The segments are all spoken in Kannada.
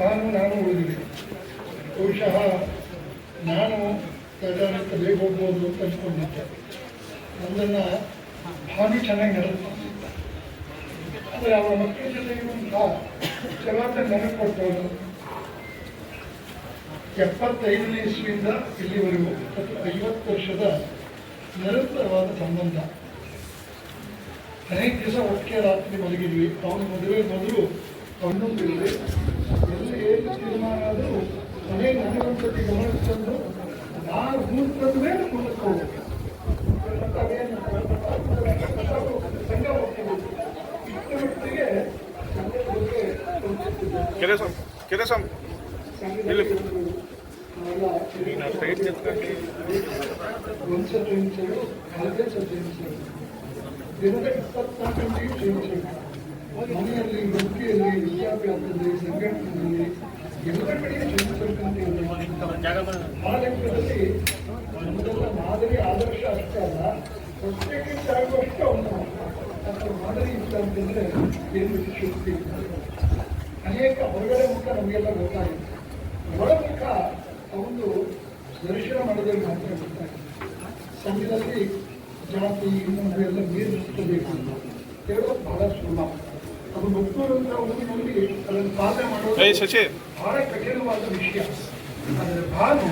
ನಾನು ನಾನು ಉಳಿದಿದೆ ಬಹುಶಃ ನಾನು ಕೈಗಾರಿಕೆ ಬೇಗ ಹೋಗ್ಬೋದು ಅಂತ ಅನ್ಕೊಂಡಿದ್ದೆ. ನನ್ನನ್ನು ಭಾರಿ ಚೆನ್ನಾಗಿ ನಡೆಸ್ತಾ ಆದರೆ ಅವರ ಮಕ್ಕಳ ಜೊತೆ ಇರುವಂತಹ ಜವಾಬ್ದಾರಿ ನನಗೆ ಕೊಟ್ಟವರು ಎಪ್ಪತ್ತೈದನೇ ಇಸ್ವಿಯಿಂದ ಇಲ್ಲಿವರೆಗೂ ಮತ್ತು ಐವತ್ತು ವರ್ಷದ ನಿರಂತರವಾದ ಸಂಬಂಧ. ಅನೇಕ ದಿವಸ ಒಟ್ಟಿಗೆ ರಾತ್ರಿ ಮಲಗಿದ್ವಿ. ಅವನ ಮದುವೆ ಮೊದಲು ಅವನೊಂದಿರಲಿ ಎಲ್ಲ ಏನು ತೀರ್ಮಾನ ಆದರೂ ಮನೆ ನನಗೊಂದ್ಸತಿ ಗಮನಕ್ಕೆ ತಂದು ನಾನು ಮುಹೂರ್ತದ ಮೇಲೆ ಮುಂದಕ್ಕೆ ಹೋಗ್ಬೇಕು ಮತ್ತು ಅದೇನು ಸಂಘ ಹೋಗ್ತೀವಿ ಇಷ್ಟು ಮಟ್ಟಿಗೆ ಸಂಘದ ಬಗ್ಗೆ ಯೋಚಿಸ್ತಿದ್ದೆ. ಕೆಲಸ ಕೆಲಸ ಸಂಘದಲ್ಲಿ ನಾವೆಲ್ಲ ಒಂದು ಜನಿಸಲು ಕಳೆದ ಜನಿಸಲು ದಿನದ ಇಪ್ಪತ್ನಾಲ್ಕು ಗಂಟೆಯೂ ಜನಿಸಬೇಕು ಮನೆಯಲ್ಲಿ ವೃತ್ತಿಯಲ್ಲಿ ಲೆಕ್ಕದಲ್ಲಿ ನಮ್ಮದೆಲ್ಲ ಮಾದರಿ ಆದರ್ಶ ಅಷ್ಟೇ ಅಲ್ಲ ಪ್ರತ್ಯೇಕಿತ ಆಗುವಷ್ಟು ಅವನು ಮಾದರಿ ಇಲ್ಲ ಅಂತಂದ್ರೆ ಏನು ಶಕ್ತಿ ಅನೇಕ ಹೊರಗಡೆ ಮುಖ ನಮಗೆಲ್ಲ ಗೊತ್ತಾಗಿದೆ ಒಳಮುಖ ಒಂದು ದರ್ಶನ ಮಾಡೋದ್ರಲ್ಲಿ ಮಾತ್ರ ಗೊತ್ತಾಗಿದೆ ಸಂಘದಲ್ಲಿ ಜಾತಿ ಇನ್ನೊಂದು ಎಲ್ಲ ನೀರು ನಿಲ್ಲಿಸಬೇಕು ಅಂತ ಹೇಳೋದು ಬಹಳ ಸುಲಭ ಅದು ಒಪ್ಪುವಂತ ಊರಿನಲ್ಲಿ ಅದನ್ನು ಪಾಲನೆ ಮಾಡೋದು ಬಹಳ ಕಠಿಣವಾದ ವಿಷಯ. ಅಂದರೆ ಭಾನು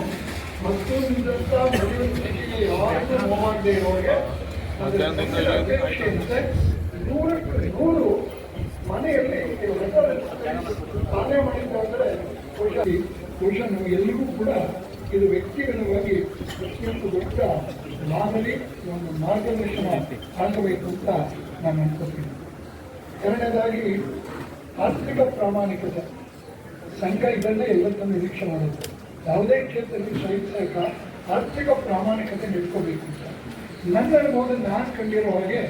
ಮತ್ತೊಂದಂತ ಮನೆಯೊಂದಿಗೆ ಯಾರಿಗೂ ನೋವಾಗದೆ ಇರೋರಿಗೆ ಅದರ ಅಧ್ಯಕ್ಷೆಯಂತೆ ನೂರಕ್ಕೆ ನೂರು ಮನೆಯಲ್ಲಿ ಪಾಲನೆ ಮಾಡಿದ್ದಾದ್ರೆ ಬಹುಶಃ ನಾವು ಎಲ್ರಿಗೂ ಕೂಡ ಇದು ವ್ಯಕ್ತಿಗತವಾಗಿ ಪ್ರತಿಯೊಂದು ದೊಡ್ಡ ಮಾದರಿ ಒಂದು ಮಾರ್ಗದರ್ಶನ ಆಗಬೇಕು ಅಂತ ನಾನು ಅನ್ಕೋತೀನಿ. ಎರಡನೇದಾಗಿ ಆರ್ಥಿಕ ಪ್ರಾಮಾಣಿಕತೆ. ಸಂಘ ಇದನ್ನೇ ಎಲ್ಲದನ್ನು ನಿರೀಕ್ಷೆ ಮಾಡುತ್ತೆ. ಯಾವುದೇ ಕ್ಷೇತ್ರದಲ್ಲಿ ಸ್ವಯಂಸೇವಕ ಆರ್ಥಿಕ ಪ್ರಾಮಾಣಿಕತೆ ಇಟ್ಕೋಬೇಕು ಅಂತ. ನನ್ನ ಅನುಭವದಲ್ಲಿ ನಾನು ಕಂಡಿರೋ ಹಾಗೆ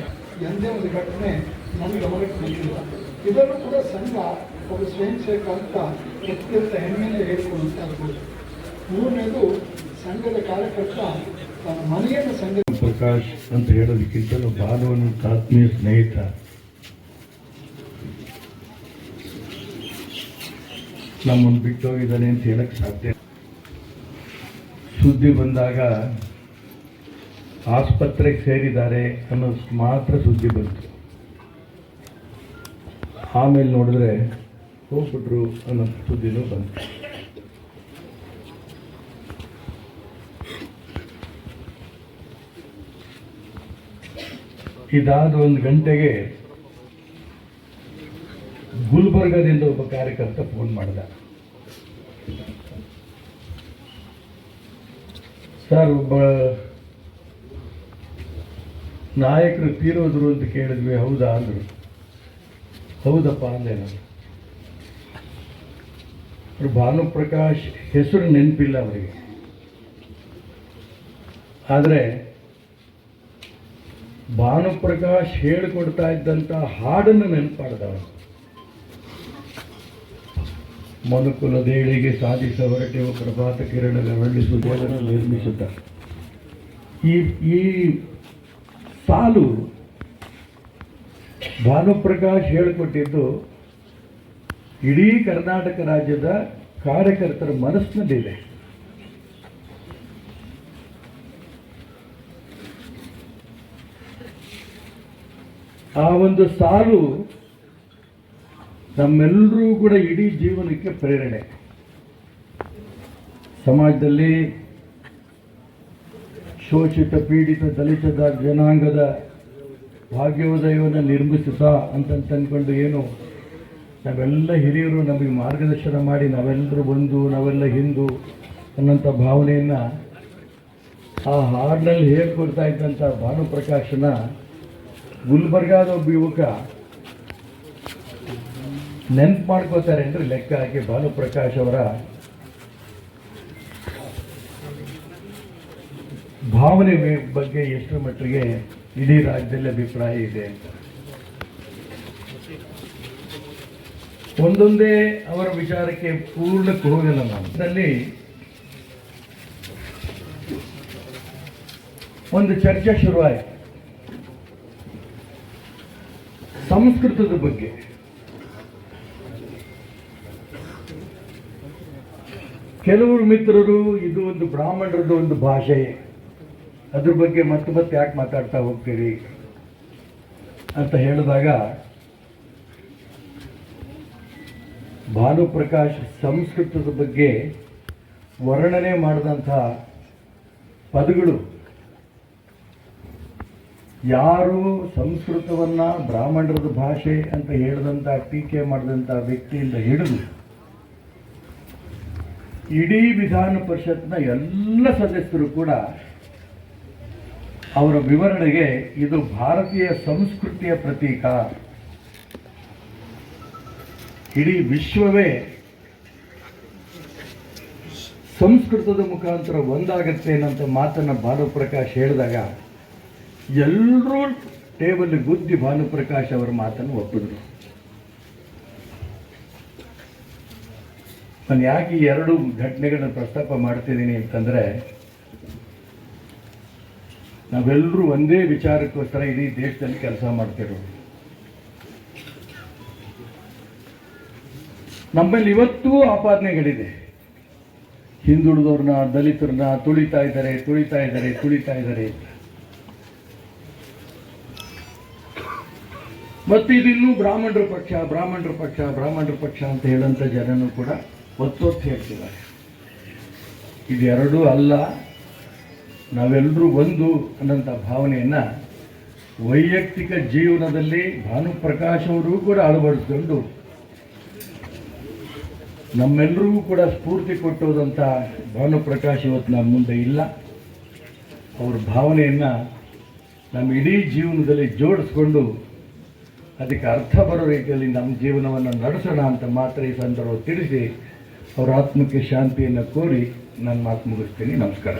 ಎಂದೇ ಒಂದು ಘಟನೆ ನನ್ನ ಗಮನಕ್ಕೆ ಬಂದಿಲ್ಲ. ಇದನ್ನು ಕೂಡ ಸಂಘ ಒಬ್ಬ ಸ್ವಯಂ ಸೇವಕ ಅಂತ ಅತ್ಯಂತ ಹೆಮ್ಮೆಯಿಂದ ಹೇಳ್ಕೊಳ್ಳುವಂತಾಗ್ಬೋದು ಮೂರನೇದು, ಸಂಘದ ಕಾರ್ಯಕರ್ತ ಮನೆಯನ್ನು ಸಂಘ ಪ್ರಕಾಶ್ ಅಂತ ಹೇಳೋದಕ್ಕಿಂತಲೂ ಬಾಲವನ್ನು ಆತ್ಮೀಯ ಸ್ನೇಹಿತ ನಮ್ಮನ್ನು ಬಿಟ್ಟು ಹೋಗಿದ್ದಾನೆ ಅಂತ ಹೇಳಕ್ಕೆ ಸಾಧ್ಯ ಸುದ್ದಿ ಬಂದಾಗ ಆಸ್ಪತ್ರೆಗೆ ಸೇರಿದ್ದಾರೆ ಅನ್ನೋ ಮಾತ್ರ ಸುದ್ದಿ ಬಂತು. ಆಮೇಲೆ ನೋಡಿದ್ರೆ ಹೋಗ್ಬಿಟ್ರು ಅನ್ನೋ ಸುದ್ದಿನೂ ಬಂತು. ಇದಾದ ಒಂದು ಗಂಟೆಗೆ ಗುಲ್ಬರ್ಗದಿಂದ ಒಬ್ಬ ಕಾರ್ಯಕರ್ತ ಫೋನ್ ಮಾಡಿದ. ಸರ್, ಒಬ್ಬ ನಾಯಕರು ತೀರೋದ್ರು ಅಂತ ಕೇಳಿದ್ವಿ, ಹೌದಾ? ಅಂದರು. ಹೌದಪ್ಪ, ಅಂದೆ ನಾನು. ಭಾನುಪ್ರಕಾಶ್ ಹೆಸರು ನೆನಪಿಲ್ಲ ಅವರಿಗೆ. ಆದರೆ ಭಾನುಪ್ರಕಾಶ್ ಹೇಳಿಕೊಡ್ತಾ ಇದ್ದಂಥ ಹಾಡನ್ನು ನೆನಪಾಡ್ದವ ಮನುಕುಲದೇಳಿಗೆ ಸಾಧಿಸ ಹೊರಟೆವು ಪ್ರಭಾತ ಹೊರಳಿಸು ದೇವರನ್ನು ನಿರ್ಮಿಸುತ್ತ. ಈ ಈ ಸಾಲು ಭಾನುಪ್ರಕಾಶ್ ಹೇಳಿಕೊಟ್ಟಿದ್ದು ಇಡೀ ಕರ್ನಾಟಕ ರಾಜ್ಯದ ಕಾರ್ಯಕರ್ತರ ಮನಸ್ಸಿನಲ್ಲಿದೆ. ಆ ಒಂದು ಸಾಲು ನಮ್ಮೆಲ್ಲರೂ ಕೂಡ ಇಡೀ ಜೀವನಕ್ಕೆ ಪ್ರೇರಣೆ. ಸಮಾಜದಲ್ಲಿ ಶೋಷಿತ, ಪೀಡಿತ, ದಲಿತದ, ಜನಾಂಗದ ಭಾಗ್ಯೋದಯವನ್ನು ನಿರ್ಮಿಸುತ್ತಾ ಅಂತಂತ ಅಂದ್ಕೊಂಡು ಏನು, ನಾವೆಲ್ಲ ಹಿರಿಯರು ನಮಗೆ ಮಾರ್ಗದರ್ಶನ ಮಾಡಿ ನಾವೆಲ್ಲರೂ ಬಂದು, ನಾವೆಲ್ಲ ಹಿಂದೂ ಅನ್ನೋಂಥ ಭಾವನೆಯನ್ನು ಆ ಹಾಡಿನಲ್ಲಿ ಹೇಳ್ಕೊಡ್ತಾ ಇದ್ದಂಥ ಭಾನುಪ್ರಕಾಶನ ಗುಲ್ಬರ್ಗಾದ ಒಬ್ಬ ಯುವಕ ನೆನ್ಪು ಮಾಡ್ಕೋತಾರೆ ಅಂದ್ರೆ ಲೆಕ್ಕ ಹಾಕಿ ಭಾನುಪ್ರಕಾಶ್ ಅವರ? ಭಾವನೆ ಬಗ್ಗೆ ಎಷ್ಟರ ಮಟ್ಟಿಗೆ ಇಡೀ ರಾಜ್ಯದಲ್ಲಿ ಅಭಿಪ್ರಾಯ ಇದೆ ಅಂತ. ಒಂದೊಂದೇ ಅವರ ವಿಚಾರಕ್ಕೆ ಪೂರ್ಣ ಹೋಗಲ್ಲ ನಾವು ಒಂದು ಚರ್ಚೆ ಶುರುವಾಯಿತು. ಸಂಸ್ಕೃತದ ಬಗ್ಗೆ. ಕೆಲವರು ಮಿತ್ರರು ಇದು ಒಂದು ಬ್ರಾಹ್ಮಣರದ್ದು ಒಂದು ಭಾಷೆ. ಅದ್ರ ಬಗ್ಗೆ ಮತ್ತೆ ಮತ್ತೆ ಯಾಕೆ ಮಾತಾಡ್ತಾ ಹೋಗ್ತೀರಿ? ಅಂತ ಹೇಳಿದಾಗ, ಭಾನುಪ್ರಕಾಶ್ ಸಂಸ್ಕೃತದ ಬಗ್ಗೆ ವರ್ಣನೆ ಮಾಡಿದಂಥ ಪದಗಳು ಯಾರು ಸಂಸ್ಕೃತವನ್ನು ಬ್ರಾಹ್ಮಣರದ ಭಾಷೆ ಅಂತ ಹೇಳಿದಂಥ ಟೀಕೆ ಮಾಡಿದಂಥ ವ್ಯಕ್ತಿಯಿಂದ ಹಿಡಿದು ಇಡೀ ವಿಧಾನ ಪರಿಷತ್ನ ಎಲ್ಲ ಸದಸ್ಯರು ಕೂಡ ಅವರ ವಿವರಣೆಗೆ ಇದು ಭಾರತೀಯ ಸಂಸ್ಕೃತಿಯ ಪ್ರತೀಕ. ಇಡೀ ವಿಶ್ವವೇ ಸಂಸ್ಕೃತದ ಮುಖಾಂತರ ಒಂದಾಗತ್ತೆ ಅನ್ನೋಂಥ ಮಾತನ್ನು ಭಾನುಪ್ರಕಾಶ್ ಹೇಳಿದಾಗ ಎಲ್ಲರೂ ಟೇಬಲ್ ಗುದ್ದಿ ಭಾನುಪ್ರಕಾಶ್ ಅವರ ಮಾತನ್ನು ಒಪ್ಪಿದ್ರು. ನಾನು ಯಾಕೆ ಈ ಎರಡು ಘಟನೆಗಳನ್ನ ಪ್ರಸ್ತಾಪ ಮಾಡ್ತಿದ್ದೀನಿ ಅಂತಂದರೆ ನಾವೆಲ್ಲರೂ ಒಂದೇ ವಿಚಾರಕ್ಕೋಸ್ಕರ ಇಡೀ ದೇಶದಲ್ಲಿ ಕೆಲಸ ಮಾಡ್ತಿರೋದು ನಮ್ಮಲ್ಲಿ ಇವತ್ತೂ ಆಪಾದನೆಗಳಿದೆ ಹಿಂದುಳಿದವ್ರನ್ನ, ದಲಿತರನ್ನ ತುಳಿತಾ ಇದ್ದಾರೆ ತುಳಿತಾ ಇದ್ದಾರೆ ತುಳಿತಾ ಇದ್ದಾರೆ. ಮತ್ತು ಇದಿನ್ನೂ ಬ್ರಾಹ್ಮಣರ ಪಕ್ಷ ಬ್ರಾಹ್ಮಣರ ಪಕ್ಷ ಬ್ರಾಹ್ಮಣರ ಪಕ್ಷ ಅಂತ ಹೇಳಂತ ಜನನೂ ಕೂಡ ಒತ್ತೊತ್ತು ಹೇಳ್ತಿದ್ದಾರೆ. ಇದೆರಡೂ ಅಲ್ಲ ನಾವೆಲ್ಲರೂ ಒಂದು ಅನ್ನೋಂಥ ಭಾವನೆಯನ್ನು ವೈಯಕ್ತಿಕ ಜೀವನದಲ್ಲಿ ಭಾನುಪ್ರಕಾಶ್ ಅವರು ಕೂಡ ಅಳವಡಿಸ್ಕೊಂಡು ನಮ್ಮೆಲ್ಲರಿಗೂ ಕೂಡ ಸ್ಫೂರ್ತಿ ಕೊಟ್ಟೋದಂಥ ಭಾನುಪ್ರಕಾಶ್ ಇವತ್ತು ನಮ್ಮ ಮುಂದೆ ಇಲ್ಲ. ಅವ್ರ ಭಾವನೆಯನ್ನು ನಮ್ಮ ಇಡೀ ಜೀವನದಲ್ಲಿ ಜೋಡಿಸ್ಕೊಂಡು ಅದಕ್ಕೆ ಅರ್ಥ ಬರೋ ರೀತಿಯಲ್ಲಿ ನಮ್ಮ ಜೀವನವನ್ನು ನಡೆಸೋಣ ಅಂತ ಮಾತ್ರ ಈ ಸಂದರ್ಭ ತಿಳಿಸಿ ಅವರ ಆತ್ಮಕ್ಕೆ ಶಾಂತಿಯನ್ನು ಕೋರಿ ನಾನು ಮಾತು ಮುಗಿಸ್ತೀನಿ. ನಮಸ್ಕಾರ.